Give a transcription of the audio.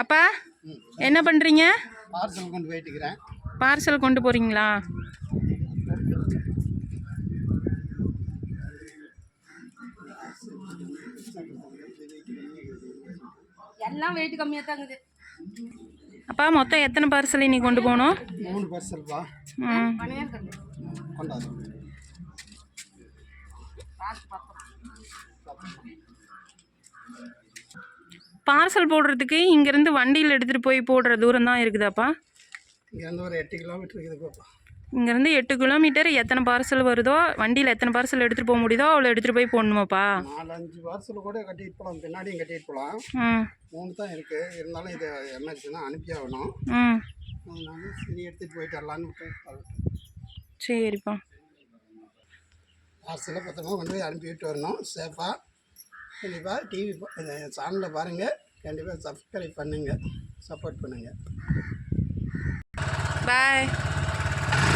அப்பா என்ன பண்ணுறீங்க பார்சல் கொண்டு போயிட்டுக்கிறேன். பார்சல் கொண்டு போகிறீங்களா எல்லாம் வெயிட் கம்மியாக தாங்குது அப்பா மொத்தம் எத்தனை பார்சல் இன்னைக்கு கொண்டு போகணும்? மூணு பார்சல்ப்பா ம் பணையாக இருக்கிறது கொண்டாது பார்சல் போடுறதுக்கு இங்கேருந்து வண்டியில் எடுத்துகிட்டு போய் போடுற தூரம் தான் இருக்குதாப்பா? இங்கேருந்து ஒரு எட்டு கிலோமீட்டர் இருக்குது பாப்பா. இங்கேருந்து எட்டு கிலோமீட்டர் எத்தனை பார்சல் வருதோ வண்டியில் எத்தனை பார்சல் எடுத்துகிட்டு போக முடியுதோ அவ்வளோ எடுத்துகிட்டு போய் போடணுமாப்பா? நாலு அஞ்சு பார்சல் கூட கட்டிட்டு போகலாம் பின்னாடியும் கட்டிட்டு போகலாம் மூணு தான் இருக்குது இருந்தாலும் இது எமர்ஜென்சி தான் அனுப்பி ஆகணும். அதனால சரி எடுத்துகிட்டு போயிட்டு வரலான்னு சரிப்பா. பார்சலை பத்திரமா கொண்டு போய் அனுப்பி விட்டு வரணும். சேஃபாக கண்டிப்பாக டிவி சேனலில் பாருங்கள் கண்டிப்பாக சப்ஸ்கிரைப் பண்ணுங்கள் சப்போர்ட் பண்ணுங்கள் பாய்